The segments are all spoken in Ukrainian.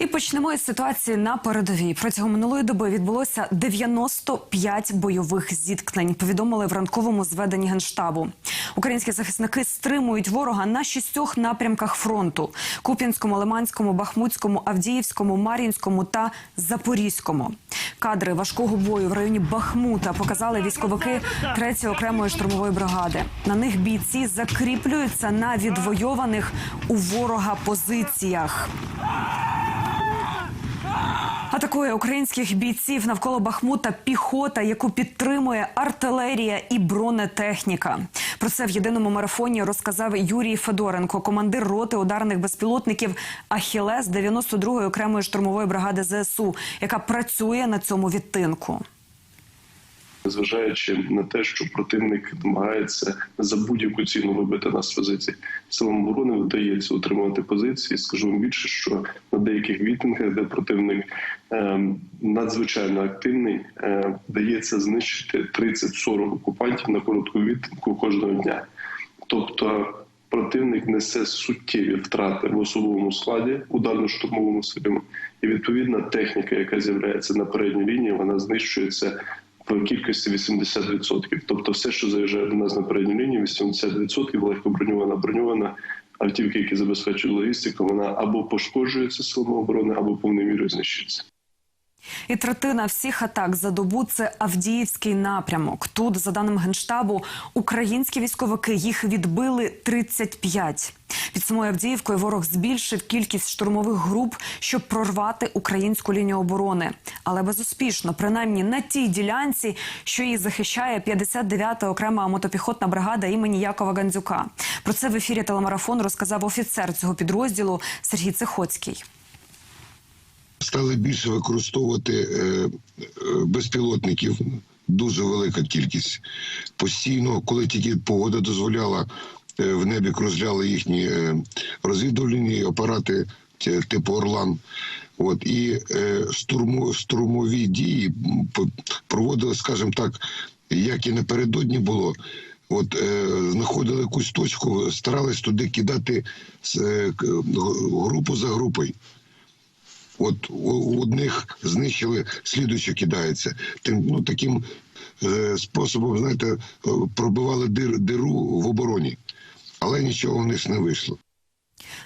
І почнемо із ситуації на передовій. Протягом минулої доби відбулося 95 бойових зіткнень. Повідомили в ранковому зведенні генштабу. Українські захисники стримують ворога на шістьох напрямках фронту: Куп'янському, Лиманському, Бахмутському, Авдіївському, Мар'їнському та Запорізькому. Кадри важкого бою в районі Бахмута показали військовики 3-ї окремої штурмової бригади. На них бійці закріплюються на відвойованих у ворога позиціях. Атакує українських бійців навколо Бахмута піхота, яку підтримує артилерія і бронетехніка. Про це в єдиному марафоні розказав Юрій Федоренко, командир роти ударних безпілотників Ахілес 92-ї окремої штурмової бригади ЗСУ, яка працює на цьому відтинку. Незважаючи на те, що противник намагається за будь-яку ціну вибити нас з позицій, силам оборони вдається утримувати позиції. Скажу вам більше, що на деяких вітингах, де противник е, надзвичайно активний, е, вдається знищити 30-40 окупантів на коротку відтинку кожного дня. Тобто противник несе суттєві втрати в особовому складі ударно-штурмовому силі, і відповідна техніка, яка з'являється на передній лінії, вона знищується в кількості 80%. Тобто, все, що заїжджає до нас на передню лінію, 80% легко броньована, броньована. Автівки, які забезпечують логістику, вона або пошкоджується силами оборони, або повною мірою знищується. І третина всіх атак за добу це Авдіївський напрямок. Тут, за даним генштабу, українські військовики їх відбили 35. Під самою Авдіївкою ворог збільшив кількість штурмових груп, щоб прорвати українську лінію оборони, але безуспішно, принаймні на тій ділянці, що її захищає 59-та окрема мотопіхотна бригада імені Якова Гандзюка. Про це в ефірі телемарафон розказав офіцер цього підрозділу Сергій Цихоцький. Стали більше використовувати е, е, безпілотників. Дуже велика кількість. Постійно, коли тільки погода дозволяла, е, в небі кружляли їхні розвідувальні апарати типу Орлан. От і штурму, штурмові дії проводили, скажімо так, як і напередодні було. От е, знаходили якусь точку, старались туди кидати е, групу за групою. От у у одних знищили, слідуюче кидається. Тим ну таким е, способом, знаєте, е, пробивали дир, диру в обороні, але нічого в них не вийшло.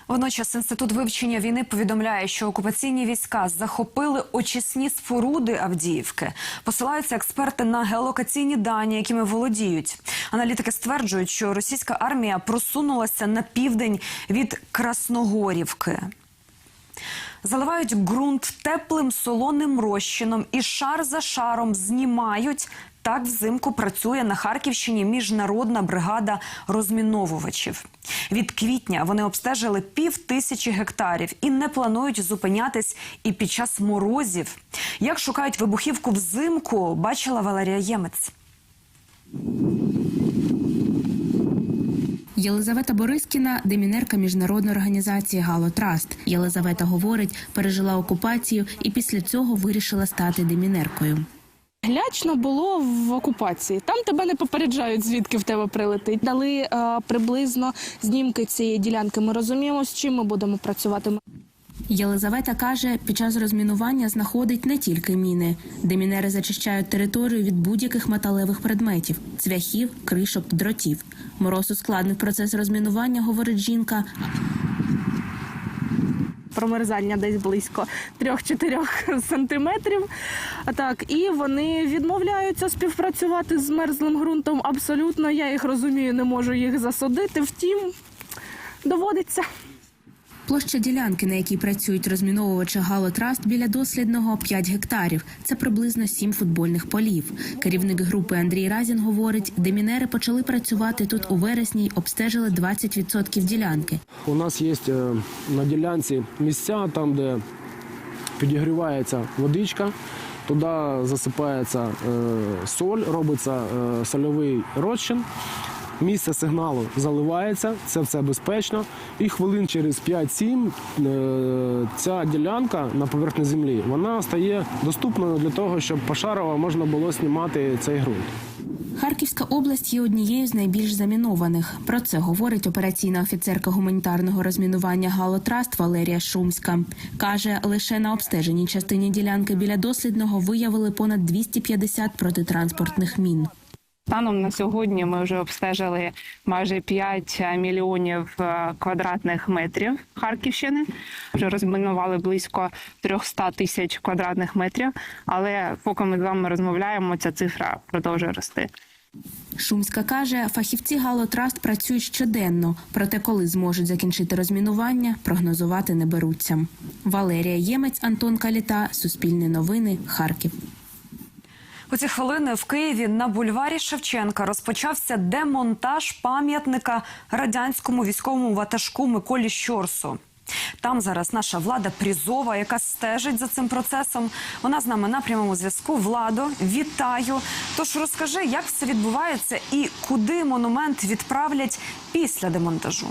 Водночас інститут вивчення війни повідомляє, що окупаційні війська захопили очисні споруди Авдіївки. Посилаються експерти на геолокаційні дані, якими володіють. Аналітики стверджують, що російська армія просунулася на південь від Красногорівки. Заливають ґрунт теплим солоним розчином і шар за шаром знімають. Так взимку працює на Харківщині міжнародна бригада розміновувачів. Від квітня вони обстежили пів тисячі гектарів і не планують зупинятись і під час морозів. Як шукають вибухівку взимку, бачила Валерія Ємець. Єлизавета Борискіна демінерка міжнародної організації Гало Траст. Єлизавета говорить, пережила окупацію і після цього вирішила стати демінеркою. Лячно було в окупації. Там тебе не попереджають, звідки в тебе прилетить. Дали е, приблизно знімки цієї ділянки. Ми розуміємо, з чим ми будемо працювати. Єлизавета каже, під час розмінування знаходить не тільки міни. Демінери зачищають територію від будь-яких металевих предметів цвяхів, кришок, дротів. Мороз ускладнив процес розмінування, говорить жінка. Промерзання десь близько 3-4 сантиметрів. Так, і вони відмовляються співпрацювати з мерзлим ґрунтом. Абсолютно, я їх розумію, не можу їх засадити. Втім, доводиться. Площа ділянки, на якій працюють розміновувачі Гало Траст, біля дослідного 5 гектарів. Це приблизно 7 футбольних полів. Керівник групи Андрій Разін говорить, демінери почали працювати тут у вересні й обстежили 20% ділянки. У нас є е, на ділянці місця, там, де підігрівається водичка, туди засипається е, соль, робиться е, сольовий розчин. Місце сигналу заливається, це все безпечно. І хвилин через 5-7 е, ця ділянка на поверхні землі вона стає доступною для того, щоб пошарово можна було знімати цей ґрунт. Харківська область є однією з найбільш замінованих. Про це говорить операційна офіцерка гуманітарного розмінування Галотраст Валерія Шумська. Каже, лише на обстеженій частині ділянки біля дослідного виявили понад 250 протитранспортних мін. Станом на сьогодні ми вже обстежили майже 5 мільйонів е, квадратних метрів Харківщини. Вже розмінували близько 300 тисяч квадратних метрів. Але поки ми з вами розмовляємо, ця цифра продовжує рости. Шумська каже, фахівці Галотраст працюють щоденно, проте коли зможуть закінчити розмінування, прогнозувати не беруться. Валерія Ємець, Антон Каліта, Суспільне новини, Харків. У ці хвилини в Києві на бульварі Шевченка розпочався демонтаж пам'ятника радянському військовому ватажку Миколі Щорсу. Там зараз наша влада Прізова, яка стежить за цим процесом. Вона з нами на прямому зв'язку. Владо, вітаю. Тож розкажи, як все відбувається і куди монумент відправлять після демонтажу.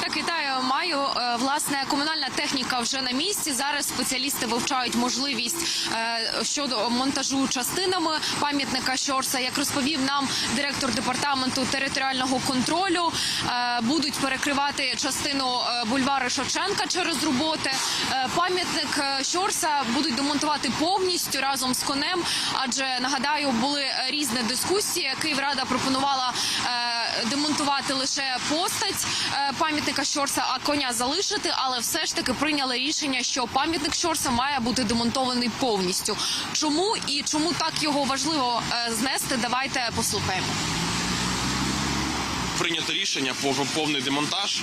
Так, вітаю. Маю Е, власне комунальна техніка вже на місці. Зараз спеціалісти вивчають можливість е, щодо монтажу частинами пам'ятника Щорса. Як розповів нам директор департаменту територіального контролю, е, будуть перекривати частину е, бульвару Шевченка через роботи. Пам'ятник Щорса будуть демонтувати повністю разом з конем. Адже нагадаю, були різні дискусії. Київрада пропонувала демонтувати лише постать е, пам'ятника Щорса, а коня залишити, але все ж таки прийняли рішення, що пам'ятник Щорса має бути демонтований повністю. Чому і чому так його важливо е, знести? Давайте послухаємо. Прийнято рішення про повний демонтаж,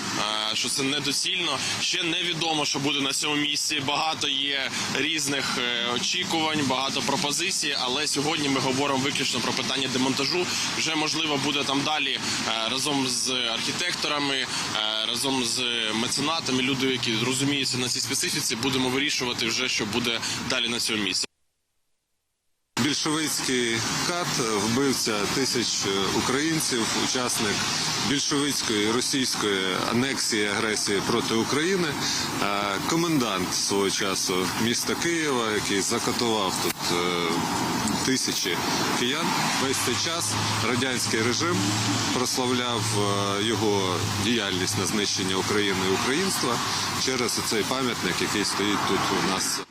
е, що це недоцільно. Ще невідомо, що буде на цьому місці. Багато є різних е, очікувань, багато пропозицій. Але сьогодні ми говоримо виключно про питання демонтажу. Вже можливо буде там далі е, разом з архітекторами, разом з меценатами, люди, які розуміються на цій специфіці, будемо вирішувати вже, що буде далі на цьому місці. Більшовицький кат, вбивця тисяч українців, учасник більшовицької російської анексії агресії проти України, комендант свого часу міста Києва, який закатував тут е, тисячі киян. Весь цей час радянський режим прославляв е, його діяльність на знищення України і українства через цей пам'ятник, який стоїть тут у нас. Е,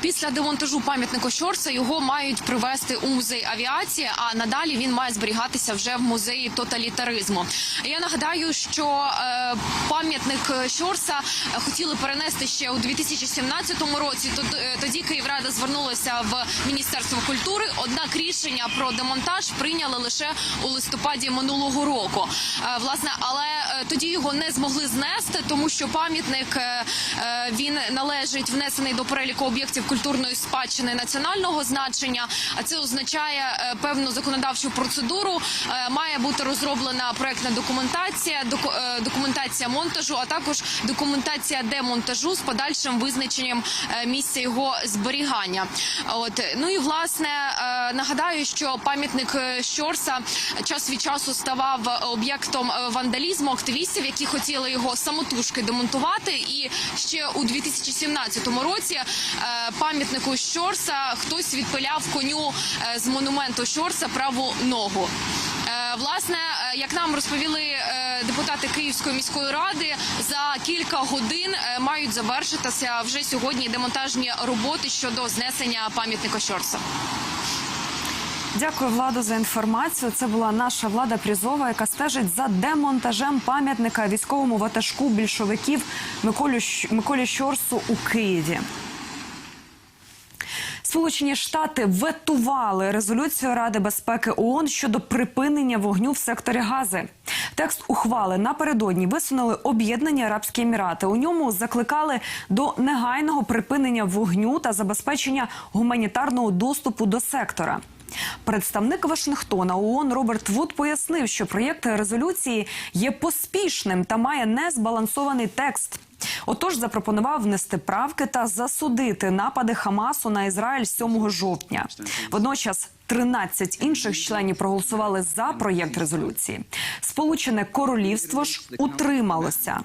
Після демонтажу пам'ятнику Щорса його мають привезти у музей авіації. А надалі він має зберігатися вже в музеї тоталітаризму. Я нагадаю, що е, пам'ятник Щорса хотіли перенести ще у 2017 році. Е, Тоді Київрада звернулася в міністерство культури. Однак рішення про демонтаж прийняли лише у листопаді минулого року. Е, Власне, але тоді його не змогли знести, тому що пам'ятник е, е, він належить внесений до переліку об'єктів культурної спадщини національного значення. А це означає е, певну законодавчу процедуру. Має бути розроблена проектна документація, доку- документація монтажу, а також документація демонтажу з подальшим визначенням місця його зберігання. От ну і власне нагадаю, що пам'ятник Щорса час від часу ставав об'єктом вандалізму активістів, які хотіли його самотужки демонтувати. І ще у 2017 році е, пам'ятнику Щорса хтось відпиляв коню е, з монументу Щорса праву ногу. Е, Власне, як нам розповіли депутати Київської міської ради, за кілька годин мають завершитися вже сьогодні демонтажні роботи щодо знесення пам'ятника Щорса. Дякую, Владу, за інформацію. Це була наша влада Прізова, яка стежить за демонтажем пам'ятника військовому ватажку більшовиків Миколі, Миколі Щорсу у Києві. Сполучені Штати ветували резолюцію Ради безпеки ООН щодо припинення вогню в секторі Гази. Текст ухвали напередодні висунули об'єднані Арабські Емірати. У ньому закликали до негайного припинення вогню та забезпечення гуманітарного доступу до сектора. Представник Вашингтона ООН Роберт Вуд пояснив, що проєкт резолюції є поспішним та має незбалансований текст. Отож, запропонував внести правки та засудити напади Хамасу на Ізраїль 7 жовтня. Водночас 13 інших членів проголосували за проєкт резолюції. Сполучене Королівство ж утрималося.